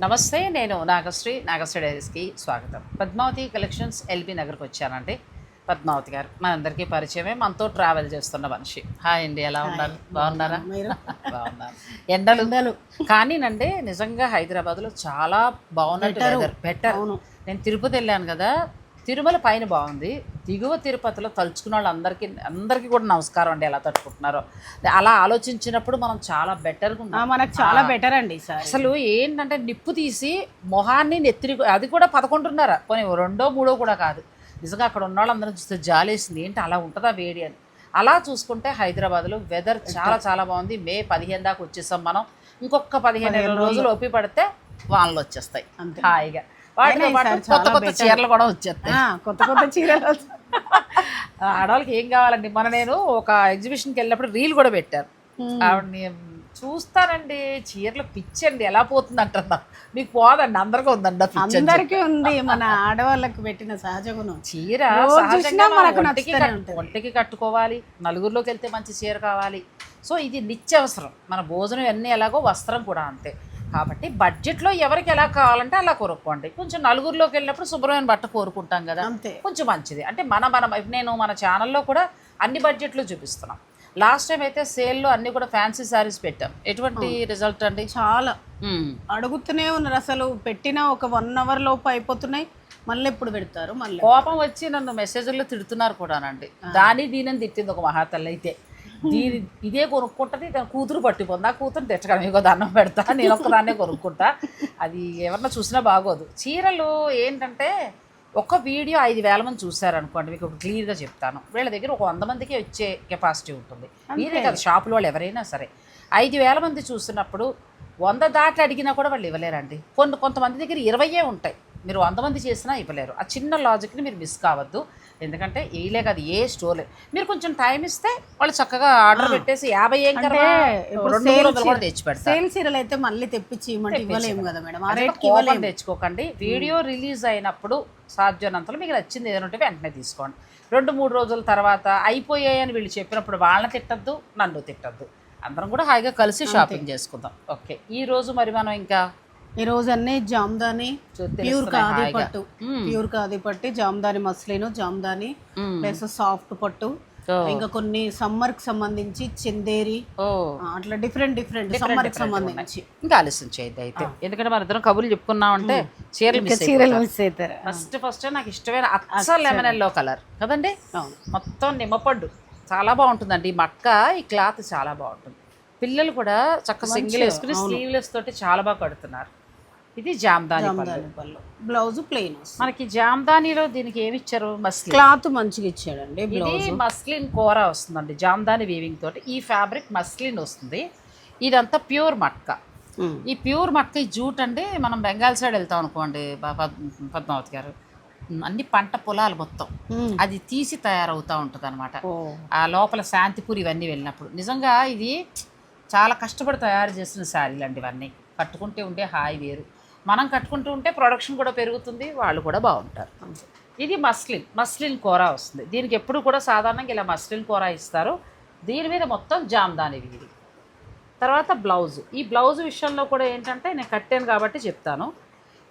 నమస్తే నేను నాగశ్రీ నాగశ్రీ డైరీస్కి స్వాగతం. పద్మావతి కలెక్షన్స్ ఎల్బీ నగర్కి వచ్చానండి. పద్మావతి గారు మనందరికీ పరిచయమే. మనతో ట్రావెల్ చేస్తున్న మనిషి. హాయ్ అండి ఎలా ఉన్నారు? బాగున్నారా? బాగున్నారు. ఎండలు? కానీనండి నిజంగా హైదరాబాద్లో చాలా బాగున్నట్టు బెటర్ అవును. నేను తిరుపతి వెళ్ళాను కదా తిరుమల పైన బాగుంది. దిగువ తిరుపతిలో తలుచుకున్న వాళ్ళందరికీ అందరికీ కూడా నమస్కారం అండి ఎలా తట్టుకుంటున్నారో. అలా ఆలోచించినప్పుడు మనం చాలా బెటర్గా ఉన్నాం. మనకు చాలా బెటర్ అండి సార్. అసలు ఏంటంటే నిప్పు తీసి మొహాన్ని నెత్తిరి అది కూడా పదకొండున్నర పోనీ రెండో మూడో కూడా కాదు. నిజంగా అక్కడ ఉన్న వాళ్ళందరం చూస్తే జాలేసింది ఏంటి అలా ఉంటుందా వేడి అని. అలా చూసుకుంటే హైదరాబాద్లో వెదర్ చాలా చాలా బాగుంది. మే పదిహేను దాకా వచ్చేసాం మనం. ఇంకొక పదిహేను రోజులు ఒప్పి పడితే వానలు వచ్చేస్తాయి. అంతే. హాయిగా. వాటితో పాటు కొత్త కొత్త. చీరలు కూడా వచ్చేస్తాయి. కొత్త కొత్త చీరలు. ఆడవాళ్ళకి ఏం కావాలండి? మన నేను ఒక ఎగ్జిబిషన్కి వెళ్ళినప్పుడు రీల్ కూడా పెట్టాను. ఆవిడని చూస్తానండి. చీరలు పిచ్చండి. ఎలా పోతుంది అంటున్నా మీకు పోదండి. అందరికీ ఉందండి. అందరికీ ఉంది. మన ఆడవాళ్ళకి పెట్టిన సహజ గుణం చీర. ఒంటికి కట్టుకోవాలి. నలుగురిలోకి వెళ్తే మంచి చీర కావాలి. సో ఇది నిత్యావసరం. మన భోజనం అన్నీ ఎలాగో వస్త్రం కూడా అంతే. కాబట్టి బడ్జెట్లో ఎవరికి ఎలా కావాలంటే అలా కొనుక్కోండి. కొంచెం నలుగురిలోకి వెళ్ళినప్పుడు శుభ్రమైన బట్ట కోరుకుంటాం కదా. అంతే. కొంచెం మంచిది. అంటే మన మన నేను మన ఛానల్లో కూడా అన్ని బడ్జెట్లు చూపిస్తున్నాం. లాస్ట్ టైం అయితే సేల్లో అన్ని కూడా ఫ్యాన్సీ శారీస్ పెట్టాం. ఎటువంటి రిజల్ట్ అండి? చాలా. అడుగుతూనే ఉన్నారు. అసలు పెట్టిన ఒక వన్ అవర్ లోపు అయిపోతున్నాయి. మళ్ళీ ఎప్పుడు పెడతారు? మళ్ళీ. కోపం వచ్చి నన్ను మెసేజ్లో తిడుతున్నారు కూడానండి. దాని దీనని తిట్టింది ఒక మహాతల్లి అయితే. దీని ఇదే కొనుక్కుంటుంది దాని కూతురు పట్టిపోతుంది ఆ కూతురు తెచ్చడం ఇంకో దండం పెడతా నేను ఒక్కదాన్నే కొనుక్కుంటా. అది ఎవరన్నా చూసినా బాగోదు. చీరలు ఏంటంటే ఒక వీడియో ఐదు వేల మంది చూసారనుకోండి మీకు ఒక క్లియర్గా చెప్తాను. వీళ్ళ దగ్గర ఒక వంద మందికి వచ్చే కెపాసిటీ ఉంటుంది. మీరే కదా షాపులో వాళ్ళు ఎవరైనా సరే. ఐదు వేల మంది చూసినప్పుడు వంద దాటి అడిగినా కూడా వాళ్ళు ఇవ్వలేరండి. కొన్ని కొంతమంది దగ్గర ఇరవయే ఉంటాయి. మీరు వంద మంది చేసినా ఇవ్వలేరు. ఆ చిన్న లాజిక్ని మీరు మిస్ కావద్దు. ఎందుకంటే ఏలే కాదు ఏ స్టోర్ మీరు కొంచెం టైం ఇస్తే వాళ్ళు చక్కగా ఆర్డర్ పెట్టేసి యాభై ఏం కదా తెచ్చి పెడతారు. సేల్ చీరలు అయితే మళ్ళీ తెప్పించి ఇవ్వమంటే ఇవ్వలేము కదా మేడం. ఆ రేట్కి ఇవ్వలేము. తెచ్చుకోకండి. వీడియో రిలీజ్ అయినప్పుడు సాధ్యమైనంతలో మీకు నచ్చింది ఏదైనా ఉంటే వెంటనే తీసుకోండి. రెండు మూడు రోజుల తర్వాత అయిపోయాయని వీళ్ళు చెప్పినప్పుడు వాళ్ళని తిట్టద్దు నన్ను తిట్టద్దు. అందరం కూడా హాయిగా కలిసి షాపింగ్ చేసుకుందాం. ఓకే. ఈ రోజు మరి మనం ఇంకా ఈ రోజు అన్ని జామ్దాని ప్యూర్ కాది. పట్టు. ప్యూర్ కాది పట్టి Jamdani muslin Jamdani. Plus soft పట్టు. ఇంకా కొన్ని సమ్మర్కి సంబంధించి చందేరి. అట్లా డిఫరెంట్ డిఫరెంట్ సమ్మర్కి సంబంధించి. ఇంకా ఆలస్యం చేయద్దు అయితే. ఎందుకంటే మన ఇద్దరం కబుర్లు చెప్పుకున్నామంటే చీరలు మిస్ చీరలు మిస్ అవుతారు ఫస్ట్ ఫస్ట్ నాకు ఇష్టమైన అచ్చ. లెమన్ ఎల్లో కలర్ కదండి? మొత్తం నిమ్మపండు చాలా బాగుంటుందండి. ఈ మక్క ఈ క్లాత్ చాలా బాగుంటుంది. పిల్లలు కూడా చక్క సింగిల్ వేసుకుని స్లీవ్లెస్ తోటి చాలా బాగా కడుతున్నారు. ఇది జామ్దాని పళ్ళు. బ్లౌజ్ ప్లెయిన్ మనకి జామ్దానిలో దీనికి ఏమి ఇచ్చారు? మస్లిన్ క్లాత్ మంచిగా ఇచ్చాడండి ఇది బ్లౌజ్. మస్లిన్ కూర వస్తుందండి జామ్దాని వీవింగ్ తోటి. ఈ ఫ్యాబ్రిక్ మస్లిన్ వస్తుంది. ఇదంతా ప్యూర్ మట్క. ఈ ప్యూర్ మక్క ఈ జూట్ అండి మనం బెంగాల్ సైడ్ వెళ్తాం అనుకోండి పద్మావతి గారు. అన్ని పంట పొలాలు మొత్తం. అది తీసి తయారవుతూ ఉంటుంది అనమాట ఆ లోపల శాంతిపూర్ ఇవన్నీ వెళ్ళినప్పుడు. నిజంగా ఇది చాలా కష్టపడి తయారు చేసిన శారీలు అండి ఇవన్నీ కట్టుకుంటే ఉండే హాయి వేరు. మనం కట్టుకుంటూ ఉంటే ప్రొడక్షన్ కూడా పెరుగుతుంది వాళ్ళు కూడా బాగుంటారు. ఇది మస్లిన్ మస్లిన్ కూర వస్తుంది. దీనికి ఎప్పుడు కూడా సాధారణంగా ఇలా మస్లిన్ కూర ఇస్తారు. దీని మీద మొత్తం జామ్దాని ఇది తర్వాత బ్లౌజ్. ఈ బ్లౌజ్ విషయంలో కూడా ఏంటంటే నేను కట్టాను కాబట్టి చెప్తాను.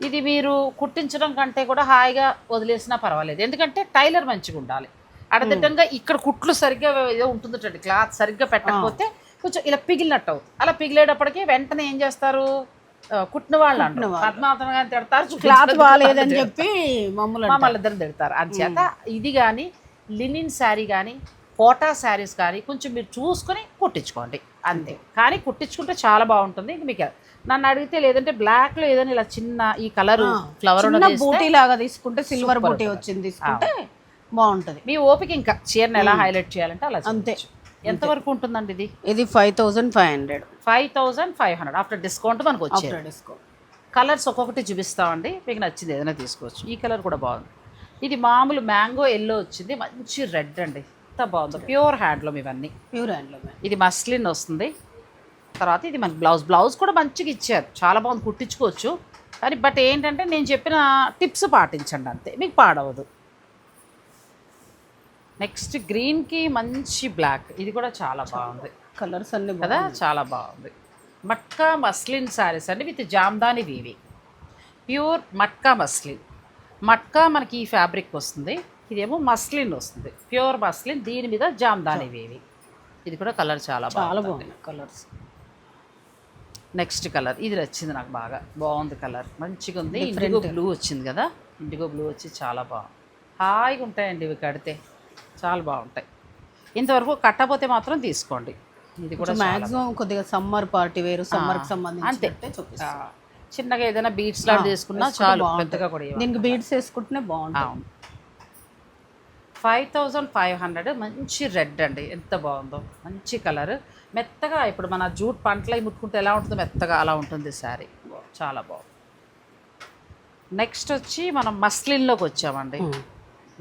ఇది మీరు కుట్టించడం కంటే కూడా హాయిగా వదిలేసినా పర్వాలేదు. ఎందుకంటే టైలర్ మంచిగా ఉండాలి అడదిడ్డంగా ఇక్కడ కుట్లు సరిగ్గా ఏదో ఉంటుందటండి క్లాత్ సరిగ్గా పెట్టకపోతే కొంచెం ఇలా పిగిలినట్టు. అవుతుంది అలా పిగిలేటప్పటికి వెంటనే ఏం చేస్తారు? కుట్టిన వాళ్ళు అంటారు. పద్మావతం గారిని తిడతారు. క్లాత్ బాగాలేదని చెప్పి మమ్మల్ని. మమ్మల్ని ఇద్దరు తిడతారు. అందుచేత ఇది కానీ లినిన్ శారీ కానీ కోటా శారీస్ కానీ కొంచెం మీరు చూసుకొని కుట్టించుకోండి. అంతే. కానీ కుట్టించుకుంటే చాలా బాగుంటుంది. ఇంక మీకు నన్ను అడిగితే లేదంటే బ్లాక్లో ఏదైనా ఇలా చిన్న ఈ కలర్ ఫ్లవర్ బూటీ లాగా తీసుకుంటే సిల్వర్ బూటీ వచ్చింది తీసుకుంటే బాగుంటది. మీ ఓపిక ఇంకా చీరను ఎలా హైలైట్ చేయాలంటే అలా అంతే. చేయొచ్చు. ఎంతవరకు ఉంటుందండి ఇది? ఇది five thousand five hundred. Five thousand five hundred. After discount మనకు వచ్చేది. After discount. కలర్స్ ఒక్కొక్కటి చూపిస్తామండి. మీకు నచ్చింది ఏదైనా తీసుకోవచ్చు. ఈ కలర్ కూడా బాగుంది. ఇది మామూలు మ్యాంగో ఎల్లో వచ్చింది. మంచి రెడ్ అండి. ఎంత బాగుంది. ప్యూర్ హ్యాండ్లూమ్ ఇవన్నీ. ప్యూర్ హ్యాండ్లూమ్ ఇది మస్లిన్ వస్తుంది. తర్వాత ఇది మనకి బ్లౌజ్. బ్లౌజ్ కూడా మంచిగా ఇచ్చారు. చాలా బాగుంది. కుట్టించుకోవచ్చు. కానీ బట్ ఏంటంటే నేను చెప్పిన టిప్స్ పాటించండి అంతే. మీకు పాడవదు. నెక్స్ట్ గ్రీన్కి మంచి బ్లాక్. ఇది కూడా చాలా బాగుంది. కలర్స్ అన్ని కదా? చాలా బాగుంది. మట్కా మస్లిన్ శారీస్ అండి with Jamdani వీవి. Pure matka muslin. Matka మనకి ఈ ఫ్యాబ్రిక్ వస్తుంది. ఇదేమో మస్లిన్ వస్తుంది. ప్యూర్ మస్లిన్ దీని మీద జామ్దాని వేవి. ఇది కూడా కలర్ చాలా చాలా బాగుంది. కలర్స్. Next colour. ఇది నచ్చింది నాకు బాగా. బాగుంది కలర్. మంచిగా ఉంది. ఇండిగో బ్లూ వచ్చింది కదా? ఇండిగో బ్లూ వచ్చి చాలా బాగుంది. హాయిగా ఉంటాయండి ఇవి కడితే. చాలా బాగుంటాయి. ఇంతవరకు కట్టపోతే మాత్రం తీసుకోండి. ఇది కూడా మాక్సిమం కొద్దిగా సమ్మర్ పార్టీ వేరు సమ్మర్కి అంతే. సంబంధించి చూపిస్తాం ఆ, చిన్నగా ఏదైనా బీట్స్ లాంటి చేసుకున్నా చాలు పెద్దగా కూడా. దీనికి బీడ్స్ వేసుకుంటేనే బాగుంటుంది ఫైవ్ థౌజండ్ ఫైవ్ హండ్రెడ్ మంచి రెడ్ అండి. ఎంత బాగుందో. మంచి కలర్ మెత్తగా ఇప్పుడు మన జూట్ పంటలు ముట్టుకుంటే ఎలా ఉంటుందో మెత్తగా అలా ఉంటుంది శారీ. చాలా బాగుంది. నెక్స్ట్ వచ్చి మనం మస్లిన్లోకి వచ్చామండి.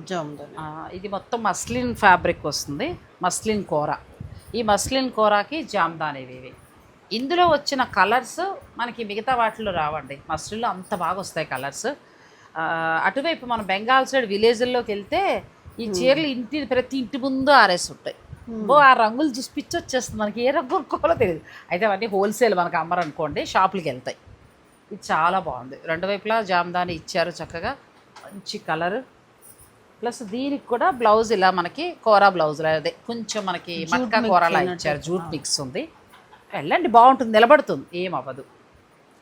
జాముదాని ఇది మొత్తం మస్లిన్ ఫ్యాబ్రిక్ వస్తుంది. మస్లిన్ కూర. ఈ మస్లిన్ కూరకి జామ్దాని ఇవి. ఇందులో వచ్చిన కలర్స్ మనకి మిగతా వాటిలో రావండి. మస్లిన్లో అంత బాగా వస్తాయి కలర్స్. అటువైపు మనం బెంగాల్ సైడ్ విలేజ్ల్లోకి వెళ్తే ఈ చీరలు ఇంటి ప్రతి ఇంటి ముందు ఆరేసి ఉంటాయి. ఓ ఆ రంగులు చూసి పిచ్చి వచ్చేస్తుంది మనకి ఏ రంగు కొనుక్కోవాలో తెలియదు. అయితే అవన్నీ హోల్సేల్ మనకు అమ్మరనుకోండి షాపులకి వెళ్తాయి. ఇది చాలా బాగుంది. రెండు వైపులా జామ్దాని ఇచ్చారు చక్కగా. మంచి కలర్. ప్లస్ దీనికి కూడా బ్లౌజ్ ఇలా మనకి కోరా బ్లౌజ్ అదే కొంచెం మనకి మక్క కూరలా ఇచ్చారు జూట్ మిక్స్ ఉంది. వెళ్ళండి బాగుంటుంది నిలబడుతుంది ఏం అవ్వదు.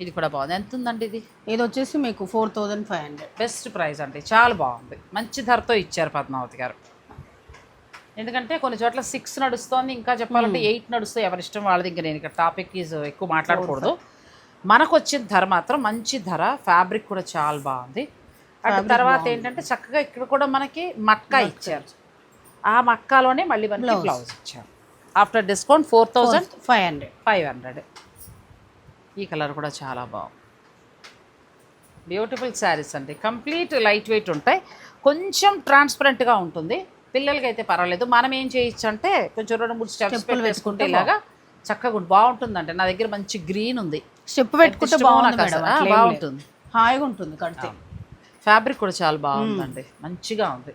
ఇది కూడా బాగుంది. ఎంత ఉందండి ఇది? ఇది వచ్చేసి మీకు four thousand five hundred. Best price అండి చాలా బాగుంది. మంచి ధరతో ఇచ్చారు పద్మావతి గారు. ఎందుకంటే కొన్ని చోట్ల సిక్స్ నడుస్తోంది ఇంకా చెప్పాలంటే ఎయిట్ నడుస్తుంది ఎవరి ఇష్టం వాళ్ళది. ఇంకా నేను ఇక్కడ టాపిక్ ఈజ్ ఎక్కువ మాట్లాడకూడదు. మనకు వచ్చిన ధర మాత్రం మంచి ధర ఫ్యాబ్రిక్ కూడా చాలా బాగుంది. అటు తర్వాత ఏంటంటే చక్కగా ఇక్కడ కూడా మనకి మక్కా ఇచ్చారు. ఆ మక్కాలోనే మళ్ళీ మనకి బ్లౌజ్ ఇచ్చారు. After discount four thousand five hundred five hundred ఈ కలర్ కూడా చాలా బాగుంది. బ్యూటిఫుల్ శారీస్ అండి. కంప్లీట్ లైట్ వెయిట్ ఉంటాయి. కొంచెం ట్రాన్స్పరెంట్గా ఉంటుంది. పిల్లలకి అయితే పర్వాలేదు. మనం ఏం చేయొచ్చు అంటే కొంచెం రెండు మూడు స్టెప్స్ వేసుకుంటే ఇలాగా చక్కగా ఉంటుంది. బాగుంటుందండి. నా దగ్గర మంచి గ్రీన్ ఉంది. స్టెప్ పెట్టుకుంటే లేదు. బాగుంటుంది. హాయిగా ఉంటుంది కడితే. ఫ్యాబ్రిక్ కూడా చాలా బాగుందండి. మంచిగా ఉంది.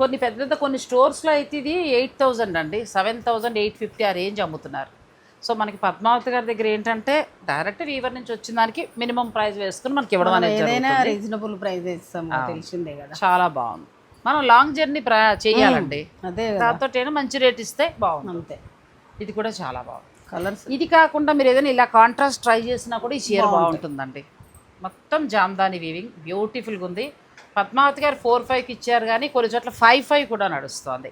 కొన్ని పెద్ద పెద్ద కొన్ని స్టోర్స్లో అయితే ఇది ఎయిట్ థౌజండ్ అండి. సెవెన్ థౌజండ్ ఎయిట్ ఫిఫ్టీ ఆ రేంజ్ అమ్ముతున్నారు. సో మనకి పద్మావతి గారి దగ్గర ఏంటంటే డైరెక్ట్ వీవర్ నుంచి వచ్చిన దానికి మినిమం ప్రైస్ వేసుకుని మనకి ఇవ్వడం అనేది. రీజనబుల్ ప్రైస్ తెలిసిందే కదా. చాలా బాగుంది. మనం లాంగ్ జర్నీ ప్రా చేయాలండి. అదే దాంతో మంచి రేట్ ఇస్తే బాగుంది అంతే. ఇది కూడా చాలా బాగుంది. కలర్స్ ఇది కాకుండా మీరు ఏదైనా ఇలా కాంట్రాస్ట్ ట్రై చేసినా కూడా ఈ చీర బాగుంటుందండి. మొత్తం జామ్దాని వీవింగ్ బ్యూటిఫుల్గా ఉంది. పద్మావతి గారు ఫోర్ ఫైవ్కి ఇచ్చారు కానీ కొన్ని చోట్ల ఫైవ్ ఫైవ్ కూడా నడుస్తుంది.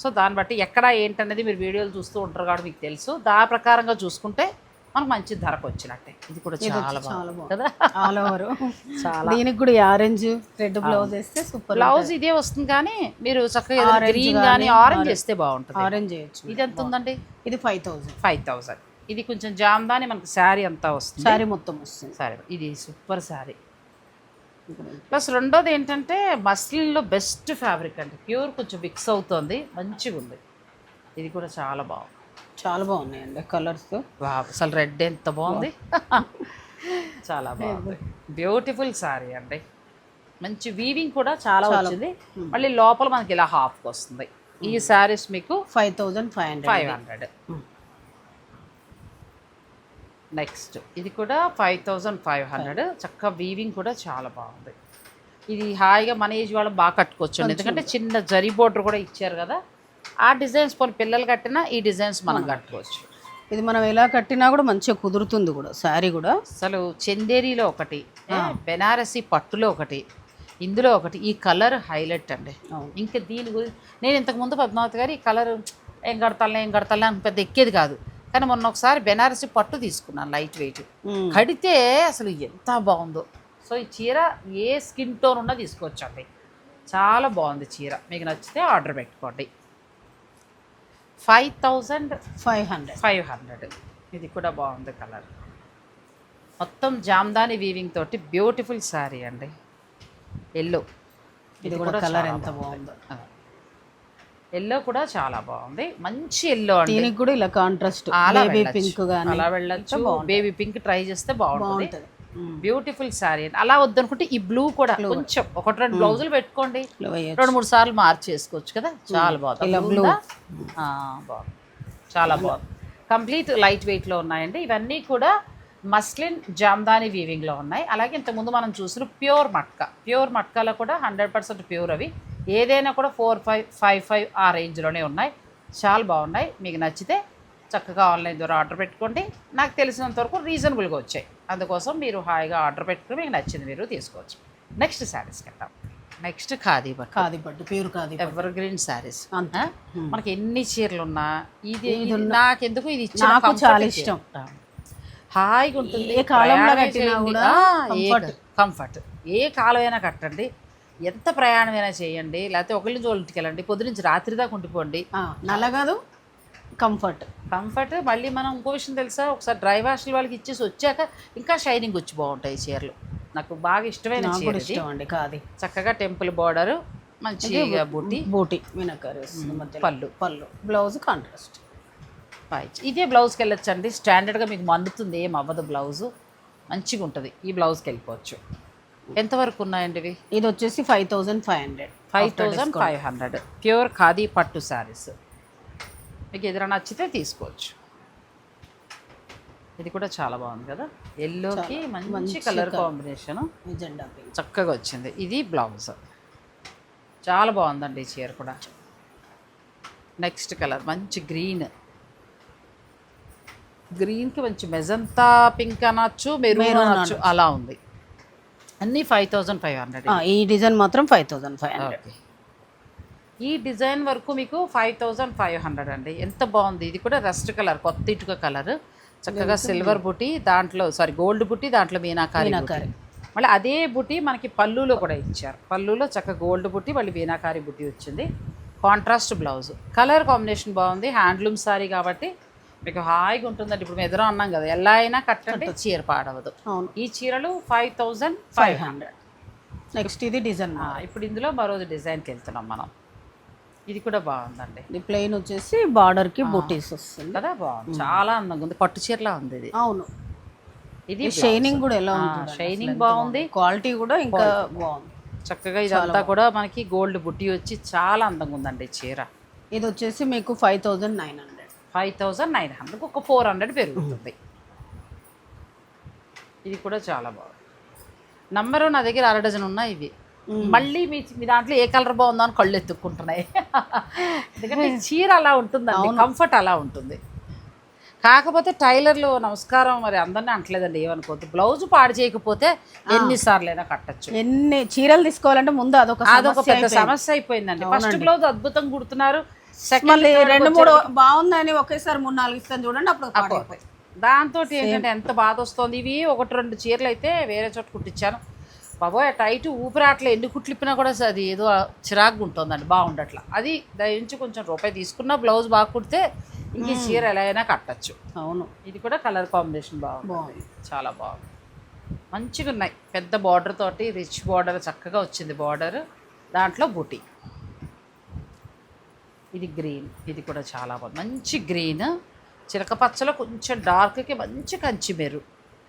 సో దాన్ని బట్టి ఎక్కడ ఏంటనేది మీరు వీడియోలు చూస్తూ ఉంటారు కాబట్టి మీకు తెలుసు. దా ప్రకారంగా చూసుకుంటే మనకు మంచి ధరకు వచ్చినట్టే. ఇది కూడా చాలా బాగుంది. కదా? ఆల్ ఓవర్ చాలా. దీనికి కూడా ఆరెంజ్ రెడ్ బ్లౌజ్ వేస్తే సూపర్ బ్లౌజ్ ఇదే వస్తుంది కానీ మీరు చక్కగా గ్రీన్ కానీ ఆరెంజ్ వేస్తే బాగుంటుంది. ఆరెంజ్ చేయొచ్చు ఇది ఎంత ఉందండి ఇది ఫైవ్ థౌజండ్ ఫైవ్ థౌజండ్ ఇది కొంచెం జామ్దాని మనకి శారీ అంతా వస్తుంది. శారీ మొత్తం వస్తుంది. సరే ఇది సూపర్ శారీ. ప్లస్ రెండోది ఏంటంటే మస్లిన్లో బెస్ట్ ఫ్యాబ్రిక్ అండి. ప్యూర్ కొంచెం మిక్స్ అవుతుంది. మంచిగా ఉంది ఇది కూడా చాలా బాగుంది. చాలా బాగున్నాయండి కలర్స్. వావ్, అసలు రెడ్ ఎంత బాగుంది? చాలా బాగుంది. బ్యూటిఫుల్ శారీ అండి. మంచి వీవింగ్ కూడా చాలా వచ్చింది. మళ్ళీ లోపల మనకి ఇలా హాఫ్కి వస్తుంది. ఈ శారీస్ మీకు five thousand five hundred five hundred. Next. ఇది కూడా ఫైవ్ థౌజండ్ ఫైవ్ హండ్రెడ్. చక్కగా వీవింగ్ కూడా చాలా బాగుంది. ఇది హాయిగా మన ఏజ్ వాళ్ళు బాగా కట్టుకోవచ్చు. అండి ఎందుకంటే చిన్న జరీ బోర్డర్ కూడా ఇచ్చారు కదా. ఆ డిజైన్స్ కొన్ని పిల్లలు కట్టినా ఈ డిజైన్స్ మనం కట్టుకోవచ్చు. ఇది మనం ఎలా కట్టినా కూడా మంచిగా కుదురుతుంది కూడా శారీ కూడా. అసలు చందేరిలో ఒకటి బెనారసి పట్టులో ఒకటి ఇందులో ఒకటి. ఈ కలర్ హైలైట్ అండి. ఇంకా దీని గురించి నేను ఇంతకుముందు పద్మావతి గారు ఈ కలర్ ఏం కడతాలే ఏం కడతాలే అని పెద్ద ఎక్కేది కాదు. కానీ మొన్న ఒకసారి బెనారసి పట్టు తీసుకున్నాను లైట్ వెయిట్. కడితే అసలు ఎంత బాగుందో. సో ఈ చీర ఏ స్కిన్ టోన్ ఉన్నా తీసుకోవచ్చు అండి చాలా బాగుంది చీర. మీకు నచ్చితే ఆర్డర్ పెట్టుకోండి. Five thousand five hundred five hundred ఇది కూడా బాగుంది కలర్ మొత్తం జామ్దాని వీవింగ్ తోటి బ్యూటిఫుల్ శారీ అండి. ఎల్లో ఇది కూడా కలర్ ఎంత బాగుందో. ఎల్లో కూడా చాలా బాగుంది. మంచి ఎల్లో దీనికి కూడా ఇలా కాంట్రాస్ట్ బేబీ. పింక్ అలా వెళ్ళచ్చు. బేబీ పింక్ ట్రై చేస్తే బాగుంటుంది. బ్యూటిఫుల్ శారీ అలా వద్దనుకుంటే ఈ బ్లూ కూడా కొంచెం ఒకటి రెండు బ్లౌజులు పెట్టుకోండి. రెండు మూడు సార్లు మార్చేసుకోవచ్చు కదా. చాలా బాగుంది. బాగుంది. చాలా బాగుంది. కంప్లీట్ లైట్ వెయిట్లో ఉన్నాయండి. ఇవన్నీ కూడా మస్లిన్ జామ్దాని వీవింగ్లో ఉన్నాయి. అలాగే ఇంతకుముందు మనం చూసిన ప్యూర్ మట్కా. ప్యూర్ మట్కాలో కూడా హండ్రెడ్ పర్సెంట్ ప్యూర్ అవి. ఏదైనా కూడా ఫోర్ ఫైవ్ ఫైవ్ ఫైవ్ ఆ రేంజ్లోనే ఉన్నాయి. చాలా బాగున్నాయి. మీకు నచ్చితే చక్కగా ఆన్లైన్ ద్వారా ఆర్డర్ పెట్టుకోండి. నాకు తెలిసినంత వరకు రీజనబుల్గా వచ్చాయి. అందుకోసం మీరు హాయిగా ఆర్డర్ పెట్టుకుని మీకు నచ్చింది మీరు తీసుకోవచ్చు. నెక్స్ట్ శారీస్ కట్టాం. నెక్స్ట్ ఖాదీ బట్ట. కాది పట్టు పేరు కాది పట్టు. ఎవర్ గ్రీన్ శారీస్ మనకి ఎన్ని చీరలు ఉన్నా ఇది ఇది నాకెందుకు ఇది నాకు చాలా. ఇష్టం. హాయిగా ఉంటుంది. ఏ కాలంలో కట్టినా. కూడా. కంఫర్ట్ ఏ కాలమైనా కట్టండి. ఎంత ప్రయాణమైనా చేయండి. లేకపోతే ఒకరి నుంచి వెళ్ళండి. పొద్దు నుంచి రాత్రి దాకా ఉండిపోండి. కాదు కంఫర్ట్ కంఫర్ట్ మళ్ళీ మనం ఇంకో విషయం తెలుసా? ఒకసారి డ్రై వాష్ల వాళ్ళకి ఇచ్చేసి వచ్చాక ఇంకా షైనింగ్ వచ్చి బాగుంటాయి చీరలు. నాకు బాగా ఇష్టమైన నాకు చీర కూడా ఇది. ఇష్టం అండి కాది. చక్కగా టెంపుల్ బార్డర్ మంచిగా బుట్టి బూటి. మినకరి పళ్ళు. పళ్ళు. బ్లౌజ్ కాంట్రాస్ట్ పైచి ఇదే బ్లౌజ్కి వెళ్ళొచ్చండి స్టాండర్డ్గా మీకు మండుతుంది ఏం అవ్వదు బ్లౌజు మంచిగా ఉంటుంది. ఈ బ్లౌజ్కి వెళ్ళిపోవచ్చు. ఎంతవరకు ఉన్నాయండి ఇవి? ఇది వచ్చేసి five thousand five hundred five thousand five hundred pure khadi పట్టు శారీస్ మీకు ఎదురు నచ్చితే తీసుకోవచ్చు. ఇది కూడా చాలా బాగుంది కదా? ఎల్లోకి మంచి కలర్ కాంబినేషన్ చక్కగా వచ్చింది. ఇది బ్లౌజ్ చాలా బాగుందండి ఈ చీర కూడా. నెక్స్ట్ కలర్ మంచి గ్రీన్ గ్రీన్కి మంచి మెజంతా పింక్ అనొచ్చు మెరూన్ అనొచ్చు అలా ఉంది. అన్నీ ఫైవ్ థౌజండ్ ఫైవ్ హండ్రెడ్ ఈ డిజైన్ మాత్రం five thousand five hundred. Okay. ఈ డిజైన్ వరకు మీకు ఫైవ్ థౌజండ్ ఫైవ్ హండ్రెడ్ అండి. ఎంత బాగుంది? ఇది కూడా రస్ట్ కలర్ కొత్త ఇటుక కలర్. చక్కగా సిల్వర్ బుట్టి దాంట్లో సారీ గోల్డ్ బుట్టి దాంట్లో మీనాకారి. మళ్ళీ అదే బుట్టి మనకి పళ్ళులో కూడా ఇచ్చారు. పళ్ళులో చక్కగా గోల్డ్ బుట్టి మళ్ళీ మీనాకారి బుట్టి వచ్చింది. Contrast blouse. కలర్ కాంబినేషన్ బాగుంది. హ్యాండ్లూమ్ సారీ కాబట్టి మీకు హాయిగా ఉంటుందండి ఇప్పుడు మేము ఎదురు అన్నాం కదా ఎలా అయినా కట్టండి చీర పాడవదు. అవును. ఈ చీరలు five thousand five hundred next ఇది డిజైన్ ఇప్పుడు ఇందులో మరో డిజైన్కి వెళ్తున్నాం మనం. ఇది కూడా బాగుందండి. ఇది ప్లెయిన్ వచ్చేసి బార్డర్కి బూటీస్ వస్తుంది. కదా బాగుంది. చాలా అందంగా ఉంది. పట్టు చీరలా ఉంది ఇది. అవును. ఇది షైనింగ్ కూడా ఎలా ఉంటుంది షైనింగ్ బాగుంది. క్వాలిటీ కూడా ఇంకా బాగుంది. చక్కగా ఇదంతా కూడా మనకి గోల్డ్ బుట్టి వచ్చి చాలా అందంగా ఉందండి చీర. ఇది వచ్చేసి మీకు five thousand nine hundred five thousand nine hundred ఒక ఫోర్ హండ్రెడ్ పెరుగుతుంది. ఇది కూడా చాలా బాగుంది. నంబరు నా దగ్గర అర డజన్ ఉన్నాయి ఇవి. మళ్ళీ మీ మీ దాంట్లో ఏ కలర్ బాగుందో అని కళ్ళు ఎత్తుక్కుంటున్నాయి. ఎందుకంటే చీర అలా ఉంటుందండి కంఫర్ట్ అలా ఉంటుంది. కాకపోతే టైలర్లు నమస్కారం మరి అందరినీ అంటలేదండి ఏమనుకోవద్దు. బ్లౌజ్ పాడు చేయకపోతే ఎన్నిసార్లైనా కట్టచ్చు. ఎన్ని చీరలు తీసుకోవాలంటే ముందు అదొక అదొక సమస్య పెద్ద. సమస్య అయిపోయిందండి. ఫస్ట్ బ్లౌజ్ అద్భుతంగా కుడుతున్నారు మళ్ళీ రెండు మూడు బాగుందని ఒకేసారి మూడు నాలుగు ఇస్తాను చూడండి అప్పుడు. దాంతో ఏంటంటే ఎంత బాధ వస్తుంది ఇవి ఒకటి రెండు చీరలు అయితే వేరే చోట కుట్టించాను. బాబోయ్ టైట్ ఊపిరాట్లో ఎన్ని కుట్లు ఇప్పినా కూడా అది ఏదో చిరాకుగా ఉంటుందండి బాగుండట్లా. అది దయించి కొంచెం రూపాయి తీసుకున్న బ్లౌజ్ బాగా కుడితే ఇంక చీర ఎలా అయినా కట్టచ్చు. అవును ఇది కూడా కలర్ కాంబినేషన్ బాగుంది. బాగుంది. చాలా బాగుంది. మంచిగా ఉన్నాయి పెద్ద బార్డర్ తోటి రిచ్ బార్డర్ చక్కగా వచ్చింది బార్డర్. దాంట్లో బూటీ. ఇది గ్రీన్. ఇది కూడా చాలా బాగుంది. మంచి గ్రీన్. చిలక పచ్చలో కొంచెం డార్క్కి మంచి కంచి మెరు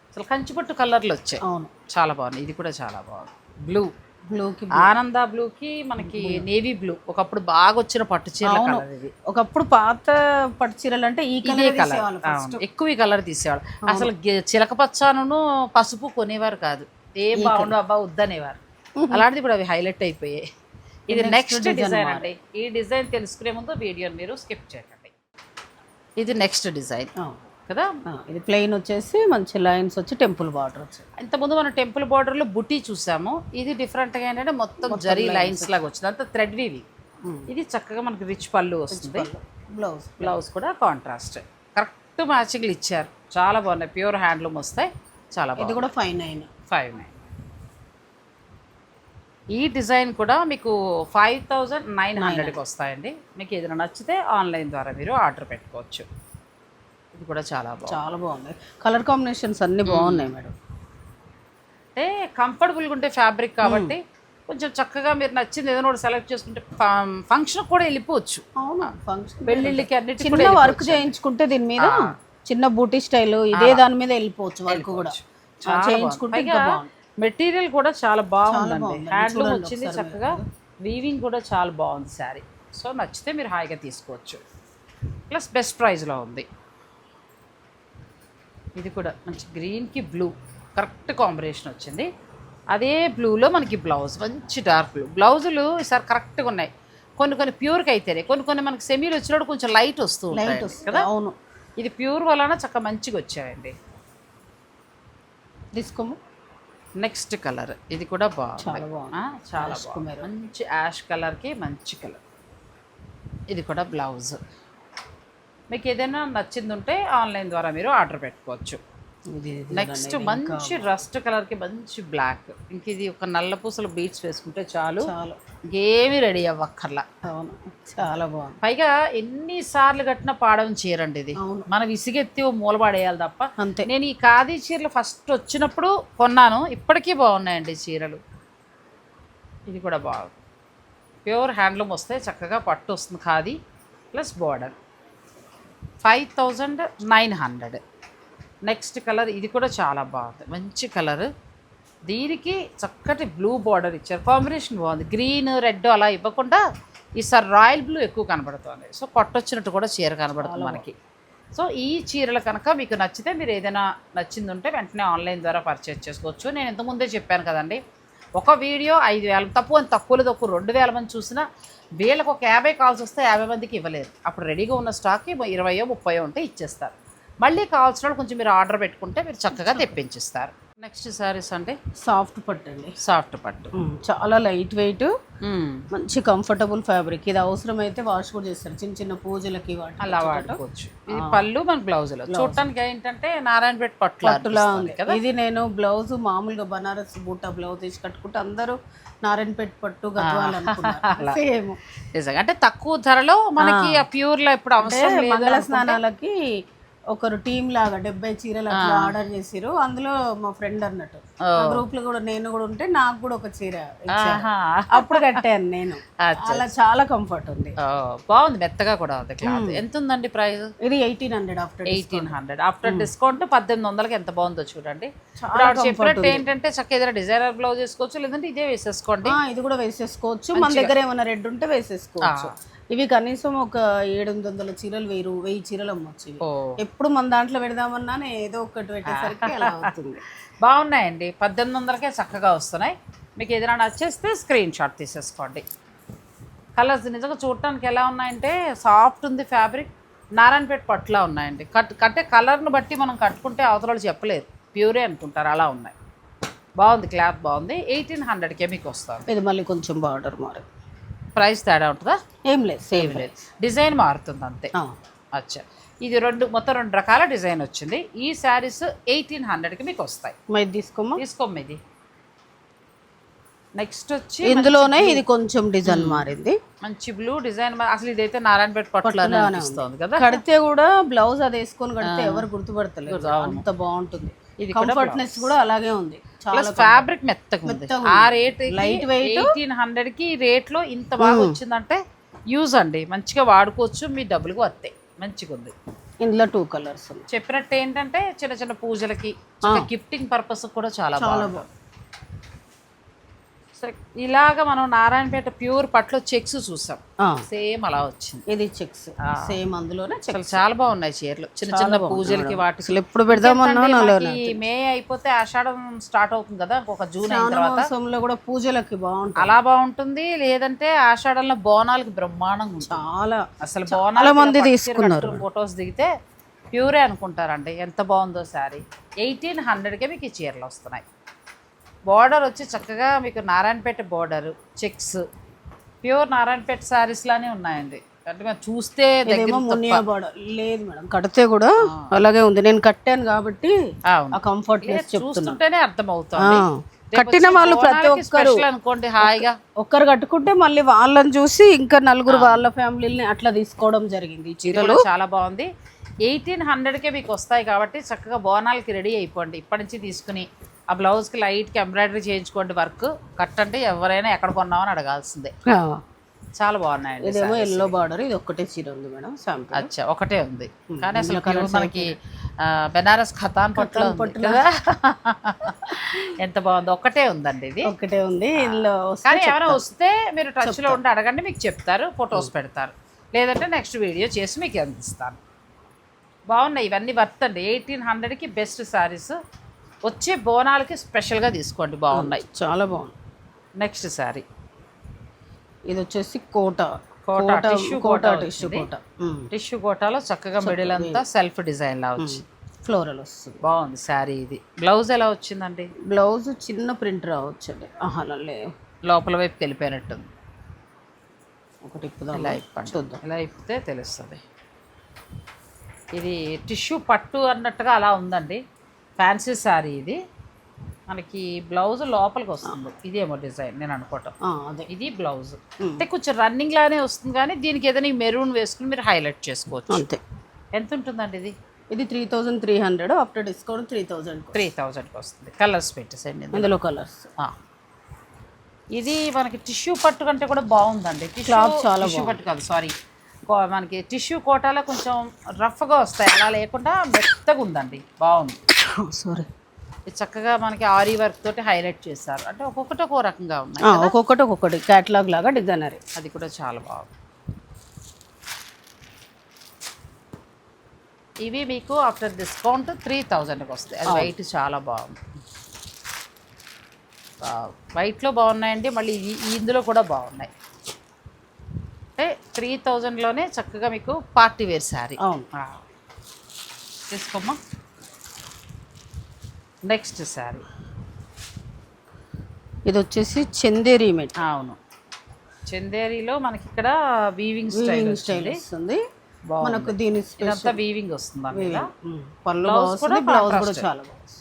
అసలు కంచిపట్టు కలర్లు వచ్చాయి. అవును. చాలా బాగుంది ఇది కూడా చాలా బాగుంది. బ్లూ. బ్లూకి ఆనంద బ్లూకి మనకి నేవీ బ్లూ. ఒకప్పుడు బాగా వచ్చిన పట్టు ఇది. ఒకప్పుడు పాత పట్టు చీరలు అంటే ఈ కలర్ కలర్. ఎక్కువ ఈ కలర్ తీసేవాడు అసలు చిలక పచ్చాను పసుపు కొనేవారు కాదు. ఏం బాగుండు అబ్బా వద్దనేవారు. అలాంటిది ఇప్పుడు అవి హైలైట్ అయిపోయాయి. ఇది నెక్స్ట్ డిజైన్ అండి. ఈ డిజైన్ తెలుసుకునే ముందు వీడియోని మీరు స్కిప్ చేయకండి ఇది నెక్స్ట్ డిజైన్ కదా? ఇది ప్లెయిన్ వచ్చేసి మంచి లైన్స్ వచ్చి టెంపుల్ బార్డర్ వచ్చి. ఇంతకుముందు మనం టెంపుల్ బార్డర్లో బుటీ చూసాము. ఇది డిఫరెంట్గా ఏంటంటే మొత్తం జరీ లైన్స్ లాగా వచ్చింది. అంత థ్రెడ్ వీవి ఇది చక్కగా మనకి రిచ్ పళ్ళు వస్తుంది. బ్లౌజ్ బ్లౌజ్ కూడా కాంట్రాస్ట్ కరెక్ట్ మ్యాచింగ్లు ఇచ్చారు. చాలా బాగున్నాయి. ప్యూర్ హ్యాండ్లూమ్ వస్తాయి. చాలా ఇది బాగుంది కూడా ఫైవ్ నైన్ ఫైవ్ నైన్ ఈ డిజైన్ కూడా మీకు ఫైవ్ థౌజండ్ నైన్ హండ్రెడ్కి వస్తాయండి. మీకు ఏదైనా నచ్చితే ఆన్లైన్ ద్వారా మీరు ఆర్డర్ పెట్టుకోవచ్చు. ఇది కూడా చాలా బాగుంది. చాలా బాగుంది. కలర్ కాంబినేషన్స్ అన్ని బాగున్నాయి మేడం. అంటే కంఫర్టబుల్గా ఉంటే ఫ్యాబ్రిక్ కాబట్టి కొంచెం చక్కగా మీరు నచ్చింది ఏదైనా ఒకటి సెలెక్ట్ చేసుకుంటే ఫంక్షన్ కూడా వెళ్ళిపోవచ్చు. అవునా? ఫంక్షన్ పెళ్ళిళ్ళకి అన్నిటికీ చిన్న వర్క్ చేయించుకుంటే దీని మీద చిన్న బూటీ స్టైల్ ఇదే దాని మీద వెళ్ళిపోవచ్చు వర్క్ కూడా. చేయించుకుంటే ఇంకా బాగుంది. మెటీరియల్ కూడా చాలా బాగుందండి. హ్యాండ్లూమ్ వచ్చింది చక్కగా. వీవింగ్ కూడా చాలా బాగుంది శారీ. సో నచ్చితే మీరు హాయిగా తీసుకోవచ్చు. ప్లస్ బెస్ట్ ప్రైస్లో ఉంది. ఇది కూడా మంచి గ్రీన్కి బ్లూ కరెక్ట్ కాంబినేషన్ వచ్చింది. అదే బ్లూలో మనకి బ్లౌజ్ మంచి డార్క్ బ్లూ బ్లౌజులు ఈసారి కరెక్ట్గా ఉన్నాయి. కొన్ని కొన్ని ప్యూర్కి అయితేనే కొన్ని కొన్ని మనకి సెమీలు వచ్చినప్పుడు కొంచెం లైట్ వస్తూ లైట్ కదా? అవును. ఇది ప్యూర్ వలన చక్కగా మంచిగా వచ్చాయండి. తీసుకోము. Next colour. ఇది కూడా బాగుంది. చాలా బాగుంది. మంచి యాష్ కలర్కి మంచి కలర్. ఇది కూడా బ్లౌజ్. మీకు ఏదైనా నచ్చింది ఉంటే ఆన్లైన్ ద్వారా మీరు ఆర్డర్ పెట్టుకోవచ్చు. నెక్స్ట్ మంచి రస్ట్ కలర్కి మంచి బ్లాక్ ఇంక ఇది ఒక నల్ల పూసలు బీట్స్ వేసుకుంటే చాలు. చాలా. ఇంకేమీ రెడీ అవ్వక్కర్లా. అవును. చాలా బాగుంది. పైగా ఎన్నిసార్లు కట్టినా పాడవం చీరండి ఇది. మనం విసిగెత్తి ఓ మూలపడేయాలి తప్ప. అంతే. నేను ఈ ఖాదీ చీరలు ఫస్ట్ వచ్చినప్పుడు కొన్నాను. ఇప్పటికీ బాగున్నాయండి చీరలు. ఇది కూడా బాగుంది. ప్యూర్ హ్యాండ్లూమ్ వస్తే చక్కగా పట్టు వస్తుంది khadi. Plus border. Five thousand nine hundred next colour ఇది కూడా చాలా బాగుంది. మంచి కలర్. దీనికి చక్కటి బ్లూ బార్డర్ ఇచ్చారు. కాంబినేషన్ బాగుంది. గ్రీన్ రెడ్ అలా ఇవ్వకుండా ఈసారి రాయల్ బ్లూ ఎక్కువ కనబడుతుంది. సో పట్టొచ్చినట్టు కూడా చీర కనబడుతుంది మనకి. సో ఈ చీరలు కనుక మీకు నచ్చితే మీరు ఏదైనా నచ్చింది ఉంటే వెంటనే ఆన్లైన్ ద్వారా పర్చేస్ చేసుకోవచ్చు. నేను ఇంతకుముందే చెప్పాను కదండి. ఒక వీడియో ఐదు వేల తక్కువ అని తక్కువలో తక్కువ రెండు వేల మంది చూసినా వీళ్ళకి ఒక యాభై కాల్స్ వస్తే యాభై మందికి ఇవ్వలేరు అప్పుడు రెడీగా ఉన్న స్టాక్ ఇరవయో ముప్పయో ఉంటే ఇచ్చేస్తారు. మళ్ళీ కావాల్సిన వాళ్ళు కొంచెం మీరు ఆర్డర్ పెట్టుకుంటే మీరు చక్కగా తెప్పించిస్తారు. నెక్స్ట్ సారీస్ అంటే? సాఫ్ట్ పట్టండి. సాఫ్ట్ పట్టు. చాలా లైట్ వెయిట్. మంచి కంఫర్టబుల్ ఫ్యాబ్రిక్. ఇది అవసరమైతే వాష్ కూడా చేస్తారు. చిన్న చిన్న పూజలకి వాటి అలా వాడుకోవచ్చు. ఇది పళ్ళు మన బ్లౌజులు. చూడటానికి ఏంటంటే నారాయణపేట పట్ల పట్టులా ఉంది. ఇది నేను బ్లౌజ్ మామూలుగా బనారస్ బూటా బ్లౌజ్ వేసి కట్టుకుంటే అందరూ నారాయణపేట పట్టు సేమ్. నిజంగా. అంటే తక్కువ ధరలో మనకి ఆ. ప్యూర్లో ఇప్పుడు అవసరం లేదు మంగళ స్నానాలకి ఒకరు టీం లాగా డెబ్బై చీరలు అట్లా ఆర్డర్ చేసిరు అందులో మా ఫ్రెండ్ అన్నట్టు. గ్రూప్లో కూడా నేను కూడా ఉంటే నాకు కూడా ఒక చీర ఇచ్చారు. అప్పుడు కట్టాను నేను. అలా చాలా కంఫర్ట్ ఉంది. ఓ, బాగుంది మెత్తగా కూడా ఉంది క్లాత్. ఎంత ఉందండి ప్రైస్? ఇది eighteen hundred after eighteen hundred after discount పద్దెనిమిది వందలకి ఎంత బాగుందో చూడండి. ఇప్పుడు ఆవిడ చెప్పినట్టు ఏంటంటే చక్క ఏదైనా డిజైనర్ బ్లౌజ్ వేసుకోవచ్చు లేదంటే ఇదే వేసేసుకోండి. ఇది కూడా వేసేసుకోవచ్చు. మన దగ్గర ఏమైనా రెడ్ ఉంటే వేసేసుకోవచ్చు. ఇవి కనీసం ఒక ఏడు ఎనిమిది వందల చీరలు వెయ్యి రూ- వెయ్యి చీరలు అమ్మొచ్చు ఎప్పుడు మన దాంట్లో పెడదామన్నా నేను ఏదో ఒకటి పెట్టేసరికి అలా అవుతుంది. బాగున్నాయండి. పద్దెనిమిది వందలకే చక్కగా వస్తున్నాయి. మీకు ఏదైనా నచ్చేస్తే స్క్రీన్ షాట్ తీసేసుకోండి. కలర్స్ నిజంగా చూడటానికి ఎలా ఉన్నాయంటే సాఫ్ట్ ఉంది ఫ్యాబ్రిక్ నారాయణపేట పట్టులా ఉన్నాయండి. కట్ కట్టే కలర్ను బట్టి మనం కట్టుకుంటే అవతల వాళ్ళు చెప్పలేరు ప్యూరే అనుకుంటారు. అలా ఉన్నాయి. బాగుంది క్లాత్ బాగుంది. ఎయిటీన్ హండ్రెడ్కే మీకు వస్తుంది. ఇది మళ్ళీ కొంచెం బార్డర్ మారు. ప్రైస్ తేడా ఉంటుందా? ఏం లేదు సేమ్ లేదు. డిజైన్ మారుతుంది అంతే. అచ్చా. ఇది రెండు మొత్తం రెండు రకాల డిజైన్ వచ్చింది. ఈ శారీస్ ఎయిటీన్ హండ్రెడ్కి మీకు వస్తాయి. మరి తీసుకోమా తీసుకోమ్మ ఇది. నెక్స్ట్ వచ్చి ఇందులోనే ఇది కొంచెం డిజైన్ మారింది. మంచి బ్లూ డిజైన్ అసలు ఇదైతే నారాయణపేట పట్టులానే అనిపిస్తుంది కదా. కడితే కూడా బ్లౌజ్ అది వేసుకొని కడితే ఎవరు గుర్తుపడతలేదు అంత బాగుంటుంది. ఇది కంఫర్ట్నెస్ కూడా అలాగే ఉంది. చాలా ప్లస్ ఫ్యాబ్రిక్ మెత్తగా ఆ రేట్ Light weight. ఎయిటీన్ హండ్రెడ్కి రేట్లో ఇంత బాగా వచ్చిందంటే యూజ్ అండి. మంచిగా వాడుకోవచ్చు మీ డబ్బులకు వస్తాయి మంచిగా ఉంది. ఇందులో టూ కలర్స్ చెప్పినట్టు ఏంటంటే చిన్న చిన్న పూజలకి గిఫ్టింగ్ పర్పస్ కూడా చాలా బాగుంది. సో ఇలాగ మనం నారాయణపేట ప్యూర్ పట్లో చెక్స్ చూసాం. సేమ్ అలా వచ్చింది. ఇది చెక్స్. సేమ్ అందులోనే చాలా బాగున్నాయి చీరలు. చిన్న చిన్న పూజలకి వాటికి. అసలు ఎప్పుడు పెడదామన్నా మే అయిపోతే ఆషాఢం స్టార్ట్ అవుతుంది కదా ఒక జూన్ అయిన తర్వాత. కూడా పూజలకి బాగుంటుంది అలా బాగుంటుంది లేదంటే ఆషాఢంలో బోనాలకి బ్రహ్మాండంగా చాలా అసలు బోనాల మంది తీసుకున్నారు. ఫొటోస్ దిగితే ప్యూరే అనుకుంటారండి. ఎంత బాగుందో శారీ. ఎయిటీన్ హండ్రెడ్కే మీకు ఈ చీరలు వస్తున్నాయి. బార్డర్ వచ్చి చక్కగా మీకు Narayanpet border checks pure Narayanpet saris లానే ఉన్నాయండి. అంటే చూస్తే లేదు మేడం కడితే కూడా అలాగే ఉంది. నేను కట్టాను కాబట్టి ఆ చెప్తున్నా. చూస్తుంటేనే అర్థమవుతుంది. కట్టిన వాళ్ళు ప్రతి ఒక్కరు అనుకోండి హాయిగా. ఒక్కరు కట్టుకుంటే మళ్ళీ వాళ్ళని చూసి ఇంకా నలుగురు వాళ్ళ ఫ్యామిలీని అట్లా తీసుకోవడం జరిగింది చీరలు. చాలా బాగుంది. ఎయిటీన్ హండ్రెడ్కే మీకు వస్తాయి కాబట్టి చక్కగా బోనాలకి రెడీ అయిపోండి. ఇప్పటి నుంచి తీసుకుని ఆ బ్లౌజ్కి లైట్కి ఎంబ్రాయిడరీ చేయించుకోండి వర్క్. కట్ అంటే ఎవరైనా ఎక్కడ కొన్నామని అడగాల్సిందే. చాలా బాగున్నాయండి ఇదేమో ఎల్లో బార్డర్ ఇది ఒక్కటే చీర ఉంది మేడం శాంపుల్. అచ్చా ఒకటే ఉంది. కానీ అసలు మనకి బెనారస్ ఖతాన్ పట్ల ఉంది కదా. ఎంత బాగుంది ఒక్కటే ఉందండి ఇది. ఒక్కటే ఉంది కానీ ఎవరైనా వస్తే మీరు టచ్లో ఉండి అడగండి మీకు చెప్తారు ఫొటోస్ పెడతారు. లేదంటే నెక్స్ట్ వీడియో చేసి మీకు అందిస్తాను. బాగున్నాయి ఇవన్నీ వర్త్ అండి. ఎయిటీన్ హండ్రెడ్కి బెస్ట్ శారీస్ వచ్చే బోనాలకి స్పెషల్గా తీసుకోండి బాగున్నాయి. చాలా బాగుంది. నెక్స్ట్ శారీ ఇది వచ్చేసి Kota. Kota, tissue Kota tissue. Kota. Tissue కోటాలో చక్కగా మిడిల్ అంతా సెల్ఫ్ డిజైన్ లా వచ్చి ఫ్లోరల్ వస్తుంది. బాగుంది శారీ ఇది. బ్లౌజ్ ఎలా వచ్చిందండి? బ్లౌజ్ చిన్న ప్రింట్ రావచ్చండి. ఆహా లోపల వైపుకి వెళ్ళిపోయినట్టుంది. ఒకటి ఇలా ఇప్పండి. చూద్దాం. ఇలా ఇప్పితే తెలుస్తుంది. ఇది టిష్యూ పట్టు అన్నట్టుగా అలా ఉందండి. ఫ్యాన్సీ శారీ ఇది. మనకి బ్లౌజ్ లోపలికి వస్తుంది. ఇదేమో డిజైన్ నేను అనుకోవటం. అదే. ఇది బ్లౌజ్. అంటే కొంచెం రన్నింగ్ లానే వస్తుంది కానీ దీనికి ఏదైనా మెరూన్ వేసుకుని మీరు హైలైట్ చేసుకోవచ్చు. అంతే. ఎంత ఉంటుందండి ఇది? ఇది three thousand three hundred after discount three thousand three థౌజండ్కి వస్తుంది. కలర్స్ పెట్టేసండి ఇందులో. ఇందులో కలర్స్. ఇది మనకి టిష్యూ పట్టు కంటే కూడా బాగుందండి. Cloth చాలా టిష్యూ పట్టు కాదు సారీ మనకి టిష్యూ కోటాలో కొంచెం రఫ్గా వస్తాయి. అలా లేకుండా మెత్తగా ఉందండి. బాగుంది. సారీ. ఇది చక్కగా మనకి ఆరీ వర్క్ తోటి హైలైట్ చేశారు. అంటే ఒక్కొక్కటి ఒక్కో రకంగా ఉన్నాయి ఒక్కొక్కటి ఒక్కొక్కటి. క్యాటలాగ్ లాగా డిజైనర్. అది కూడా చాలా బాగుంది. ఇవి మీకు ఆఫ్టర్ డిస్కౌంట్ త్రీ థౌజండ్కి వస్తాయి. అది వైట్ చాలా బాగుంది. వైట్లో బాగున్నాయండి. మళ్ళీ ఇందులో కూడా బాగున్నాయి. అంటే త్రీ థౌజండ్లోనే చక్కగా మీకు పార్టీ వేర్ శారీ. అవును. తీసుకోమ్మా. నెక్స్ట్ శారీ. ఇది వచ్చేసి చందేరి మెట్. అవును. చందేరిలో మనకి ఇక్కడ వీవింగ్ స్టైల్ స్టైల్ వస్తుంది. మనకు దీని ఇదంతా వీవింగ్ వస్తుంది పళ్ళు కూడా బ్లౌజ్ కూడా. చాలా బాగుంది.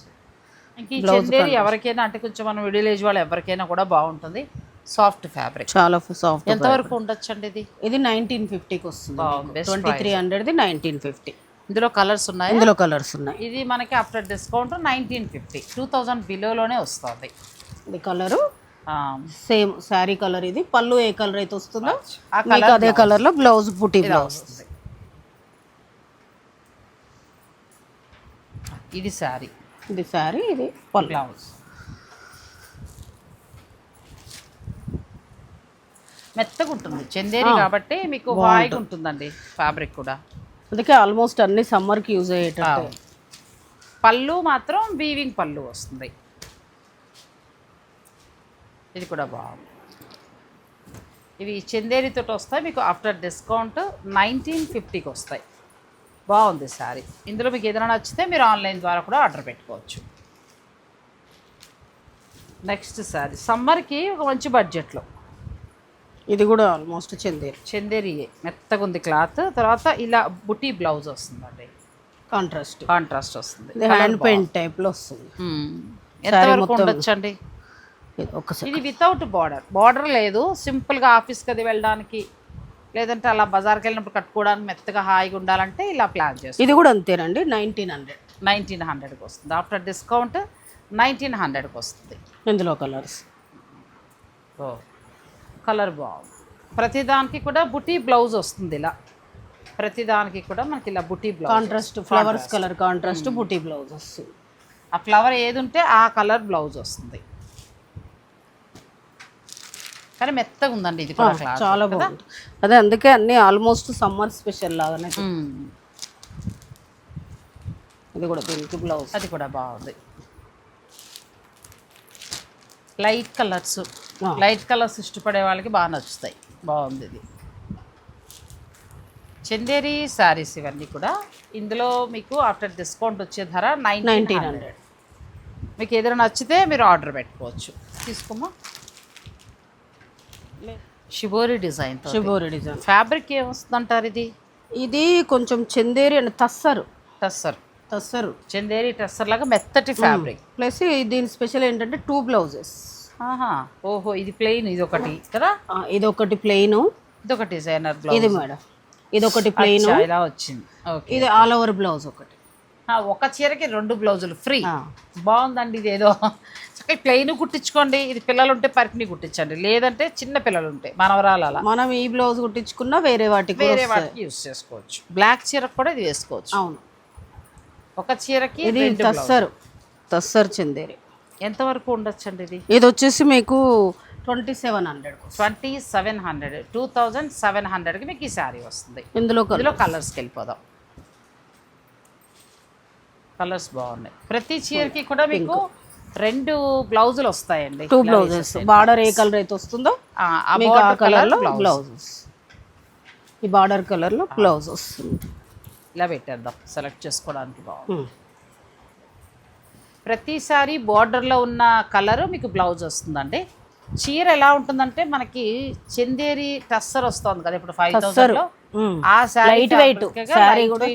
ఇంక ఈ చందేరి ఎవరికైనా అంటే కొంచెం మనం మిడిల్ ఏజ్ వాళ్ళు ఎవరికైనా కూడా బాగుంటుంది. Soft fabric. చాలా సాఫ్ట్ ఎంతవరకు ఉండొచ్చండి ఇది? ఇది నైన్టీన్ ఫిఫ్టీకి వస్తుంది ట్వంటీ త్రీ హండ్రెడ్ది నైన్టీన్ ఫిఫ్టీ. ఇందులో కలర్స్ ఉన్నాయి? ఇందులో కలర్స్ ఉన్నాయి. ఇది మనకి after discount nineteen fifty. Two thousand బిలోలోనే వస్తుంది. ఇది కలరు సేమ్ శారీ కలర్ ఇది. పళ్ళు ఏ కలర్ అయితే వస్తుందో మీకు కలర్ అదే కలర్లో బ్లౌజ్ బుటీ బ్లౌజ్ వస్తుంది. ఇది శారీ. ఇది శారీ ఇది పళ్ళు. బ్లౌజ్ మెత్తగా ఉంటుంది చందేరి కాబట్టి మీకు హాయిగా ఉంటుందండి ఫ్యాబ్రిక్ కూడా. అందుకే ఆల్మోస్ట్ అన్ని సమ్మర్కి యూజ్ అయ్యేటట్టు. పళ్ళు మాత్రం వీవింగ్ పళ్ళు వస్తుంది. ఇది కూడా బాగుంది. ఇవి చందేరితో వస్తాయి. మీకు ఆఫ్టర్ డిస్కౌంట్ నైన్టీన్ ఫిఫ్టీకి వస్తాయి. బాగుంది శారీ. ఇందులో మీకు ఏదైనా నచ్చితే మీరు ఆన్లైన్ ద్వారా కూడా ఆర్డర్ పెట్టుకోవచ్చు. నెక్స్ట్ శారీ. సమ్మర్కి ఒక మంచి బడ్జెట్లో. ఇది కూడా ఆల్మోస్ట్ చందేరి. చందేరి మెత్తగా ఉంది క్లాత్. తర్వాత ఇలా బుటీ బ్లౌజ్ వస్తుందండి. కాంట్రాస్ట్. కాంట్రాస్ట్ వస్తుంది. హ్యాండ్ పెయింట్ టైప్లో వస్తుంది. ఎంతవరకు ఉండొచ్చండి? ఇది వితౌట్ బార్డర్ బార్డర్ లేదు. సింపుల్గా ఆఫీస్కి అది వెళ్ళడానికి లేదంటే అలా బజార్కి వెళ్ళినప్పుడు కట్టుకోవడానికి మెత్తగా హాయిగా ఉండాలంటే ఇలా ప్లాన్ చేస్తాం ఇది కూడా అంతేనండి. నైన్టీన్ హండ్రెడ్ నైన్టీన్ హండ్రెడ్కి వస్తుంది. ఆఫ్టర్ డిస్కౌంట్ నైన్టీన్ హండ్రెడ్కి వస్తుంది. ఇందులో కలర్స్ ఓ. కలర్ బాగుంది. ప్రతిదానికి కూడా బుటీ బ్లౌజ్ వస్తుంది ఇలా. ప్రతిదానికి కూడా మనకి ఇలా బుటీ blouse contrast flowers colour contrast బుటీ బ్లౌజ్ వస్తుంది. ఆ ఫ్లవర్ ఏది ఉంటే ఆ కలర్ బ్లౌజ్ వస్తుంది. కానీ మెత్తగా ఉందండి ఇది చాలా బాగుంది. అదే అందుకే అన్ని ఆల్మోస్ట్ సమ్మర్ స్పెషల్ లాగానే. ఇది కూడా దీనికి బ్లౌజ్ అది కూడా బాగుంది. Light colours. లైట్ కలర్స్ ఇష్టపడే వాళ్ళకి బాగా నచ్చుతాయి. బాగుంది ఇది. చందేరి శారీస్ ఇవన్నీ కూడా. ఇందులో మీకు ఆఫ్టర్ డిస్కౌంట్ వచ్చే ధర నైన్టీన్ నైన్టీన్ హండ్రెడ్. మీకు ఏదైనా నచ్చితే మీరు ఆర్డర్ పెట్టుకోవచ్చు. తీసుకోమా shibori design shibori design. Fabric ఏమొస్తుందంటారు ఇది? ఇది కొంచెం చందేరి అండ్ తస్సరు. టస్సర్ తస్సరు. చందేరి టస్సర్ లాగా మెత్తటి ఫ్యాబ్రిక్. ప్లస్ దీని స్పెషల్ ఏంటంటే టూ బ్లౌజెస్. ఆహా ఓహో ఇది ప్లెయిన్ ఇది ఒకటి కదా? ఇది ఒకటి ప్లెయిన్ ఇది ఒక డిజైనర్ బ్లౌజ్ ఇది మేడం. ఇది ఒకటి ప్లెయిన్ ఇలా వచ్చింది. ఓకే. ఇది ఆల్ ఓవర్ బ్లౌజ్ ఒకటి. ఒక చీరకి రెండు బ్లౌజులు ఫ్రీ. బాగుందండి ఇది ఏదో. చక్కగా ప్లెయిన్ కుట్టించుకోండి. ఇది పిల్లలు ఉంటే పరికిని కుట్టించండి. లేదంటే చిన్న పిల్లలు ఉంటే మనవరాలు అలా. మనం ఈ బ్లౌజ్ కుట్టించుకున్నా వేరే వాటికి వేరే. వాటికి యూస్ చేసుకోవచ్చు. బ్లాక్ చీరకు కూడా ఇది వేసుకోవచ్చు. అవును. ఒక చీరకి ఇది. తస్సరు తస్సరు చందేరి. ఎంతవరకు ఉండొచ్చండి ఇది? ఇది వచ్చేసి మీకు twenty seven hundred twenty seven hundred. Two thousand seven హండ్రెడ్కి మీకు ఈ శారీ వస్తుంది. ఇందులో ఇందులో కలర్స్కి వెళ్ళిపోదాం. కలర్స్ బాగున్నాయి. ప్రతి చీరకి కూడా మీకు రెండు బ్లౌజులు వస్తాయండి. టూ బ్లౌజెస్ బార్డర్ ఏ కలర్ అయితే వస్తుందో ఆ, ఆ మీకు ఆ border కలర్ colour లో blouse. బ్లౌజెస్ ఈ బార్డర్ కలర్లో బ్లౌజ్ వస్తుంది. ఇలా పెట్టేద్దాం. సెలెక్ట్ చేసుకోవడానికి బాగుంది. ఉమ్. ప్రతిసారి బార్డర్లో ఉన్న కలర్ మీకు బ్లౌజ్ వస్తుందండి. చీర ఎలా ఉంటుందంటే మనకి చందేరి టస్సర్ వస్తుంది కదా ఇప్పుడు ఫైవ్ థౌసండ్లో ఉమ్. ఆ. శారీ కూడా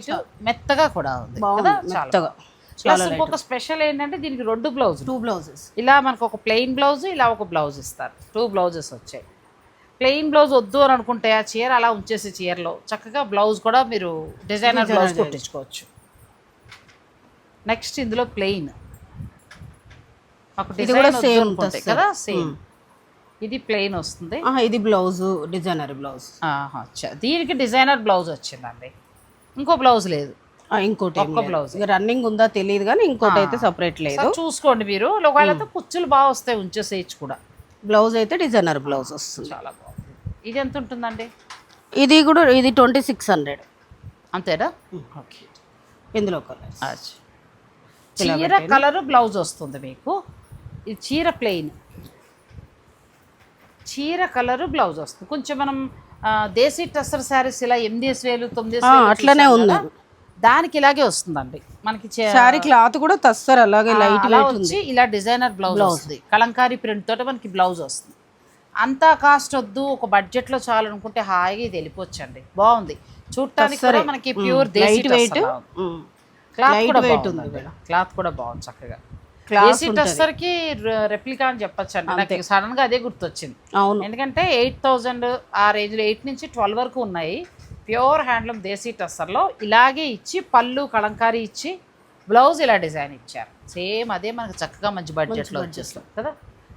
మెత్తగా కూడా ఉంది కదా. చాలా మెత్తగా. ప్లస్ ఇంకొక స్పెషల్ ఏంటంటే దీనికి రెండు బ్లౌజ్ టూ బ్లౌజెస్ ఇలా మనకు ఒక ప్లెయిన్ బ్లౌజ్ ఇలా ఒక బ్లౌజ్ ఇస్తారు. టూ బ్లౌజెస్ వచ్చాయి. ప్లెయిన్ బ్లౌజ్ వద్దు అని అనుకుంటే ఆ చీర అలా ఉంచేసి చీరలో చక్కగా బ్లౌజ్ కూడా మీరు డిజైనర్ బ్లౌజ్ కుట్టించుకోవచ్చు. నెక్స్ట్ ఇందులో ప్లెయిన్ ఒక ఇది కూడా టస్సర్. కదా సేమ్ ఇది ప్లెయిన్ వస్తుంది. ఇది బ్లౌజ్ డిజైనర్ బ్లౌజ్. దీనికి డిజైనర్ బ్లౌజ్ వచ్చిందండి. ఇంకో బ్లౌజ్ లేదు. ఇంకోటి ఒక్క. ఇక రన్నింగ్ ఉందా తెలియదు కానీ ఇంకోటి అయితే సపరేట్ లేదు. చూసుకోండి మీరు. ఒకవేళ అయితే కుచ్చులు బాగా వస్తాయి ఉంచేసేయచ్చు కూడా. బ్లౌజ్ అయితే డిజైనర్ బ్లౌజ్ వస్తుంది. చాలా బాగుంది. ఇది ఎంత ఉంటుందండి? ఇది కూడా ఇది ట్వంటీ సిక్స్ హండ్రెడ్ అంతేనా ఓకే. ఇందులో అచ్చా. చీర కలర్ బ్లౌజ్ వస్తుంది మీకు. ఇది చీర ప్లెయిన్ చీర కలర్ బ్లౌజ్ వస్తుంది. కొంచెం మనం దేశీ టస్సర్ శారీస్ ఇలా ఎనిమిది వేలు తొమ్మిది అట్లనే ఉంది. దానికి ఇలాగే వస్తుందండి. మనకి శారీ క్లాత్ కూడా తస్తారు అలాగే లైట్ వచ్చి ఇలా డిజైనర్ బ్లౌజ్ వస్తుంది. కలంకారీ ప్రింట్ తోటి మనకి బ్లౌజ్ వస్తుంది. అంత కాస్ట్ వద్దు ఒక బడ్జెట్లో చాలు అనుకుంటే హాయిగా ఇది వెళ్ళిపోవచ్చండి. బాగుంది. చూడటానికి కూడా మనకి ప్యూర్ దేశీ వెయిట్ క్లాత్ కూడా బాగుంది క్లాత్ కూడా బాగుంది చక్కగా. టస్సర్కి రెప్లికా అని చెప్పొచ్చు అండి నాకు సడన్గా అదే గుర్తొచ్చింది. అవును. ఎందుకంటే ఎయిట్ థౌజండ్ ఆ రేంజ్లో ఎయిట్ నుంచి ట్వెల్వ్ వరకు ఉన్నాయి. ప్యూర్ హ్యాండ్లూమ్ దేశీ టస్సర్లో ఇలాగే ఇచ్చి పళ్ళు కలంకారీ ఇచ్చి బ్లౌజ్ ఇలా డిజైన్ ఇచ్చారు. సేమ్ అదే మనకు చక్కగా మంచి బడ్జెట్లో వచ్చేస్తుంది కదా?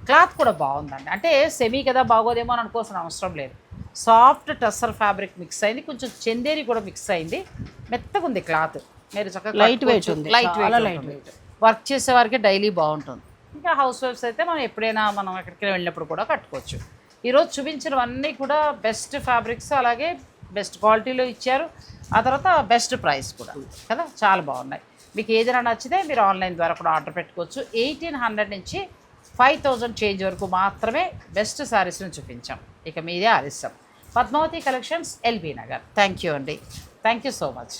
క్లాత్ కూడా బాగుందండి. అంటే సెమీ కదా బాగోదేమో అని అనుకోవాల్సిన అవసరం లేదు. సాఫ్ట్ టస్సర్ ఫ్యాబ్రిక్ మిక్స్ అయింది కొంచెం చందేరి కూడా మిక్స్ అయింది. మెత్తగా ఉంది క్లాత్. మీరు చక్కగా Light weight ఉంది. లైట్ వెయిట్ light వర్క్ చేసే వారికి డైలీ బాగుంటుంది. ఇంకా హౌస్ వైఫ్స్ అయితే మనం ఎప్పుడైనా మనం ఎక్కడికి వెళ్ళినప్పుడు కూడా కట్టుకోవచ్చు. ఈరోజు చూపించినవన్నీ కూడా బెస్ట్ ఫ్యాబ్రిక్స్ అలాగే బెస్ట్ క్వాలిటీలో ఇచ్చారు. ఆ తర్వాత బెస్ట్ ప్రైస్ కూడా కదా? చాలా బాగున్నాయి. మీకు ఏదైనా నచ్చితే మీరు ఆన్లైన్ ద్వారా కూడా ఆర్డర్ పెట్టుకోవచ్చు. ఎయిటీన్ హండ్రెడ్ నుంచి ఫైవ్ థౌజండ్ చేంజ్ వరకు మాత్రమే బెస్ట్ శారీస్ని చూపించాం. ఇక మీదే ఆలస్యం. Padmavathi collections LB Nagar. Thank you అండి. Thank you so much.